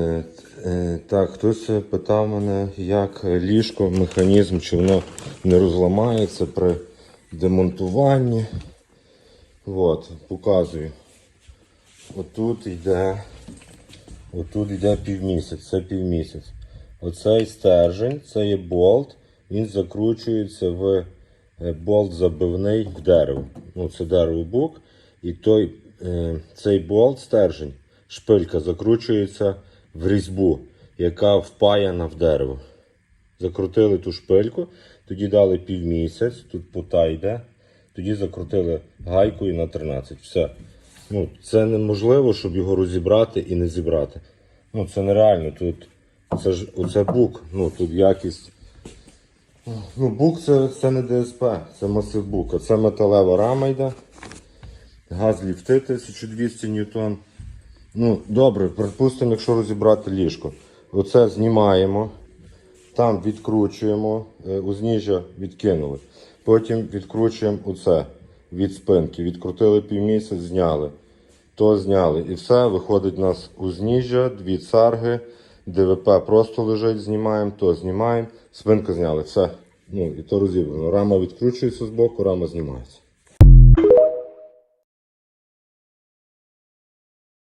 Е, е, Так, хтось питав мене, як ліжко, механізм, чи воно не розламається при демонтуванні. От, показую. Отут йде, отут йде півмісяць, це півмісяць. Оцей стержень, це є болт, він закручується в е, болт забивний в дерево. Ну, це дерево бук. І той, цей болт стержень, шпилька закручується в різьбу, яка впаяна в дерево. Закрутили ту шпильку, тоді дали півмісяць, тут пута йде, тоді закрутили гайкою на 13. Все. Ну, це неможливо, щоб його розібрати і не зібрати. Ну, це нереально. Тут це ж оце бук. Ну, тут якість. Ну, бук це, це не ДСП, це масив бук. А це металева рама йде. Газ ліфти 1200 ньютон. Ну, добре, припустимо, якщо розібрати ліжко. Оце знімаємо, там відкручуємо, е, узніжжя відкинули. Потім відкручуємо оце від спинки. Відкрутили півмісяць, зняли. То зняли. І все, виходить у нас узніжжя, дві царги, ДВП просто лежить, знімаємо, то знімаємо, спинку зняли, все. Ну і то розібрано. Рама відкручується з боку, рама знімається.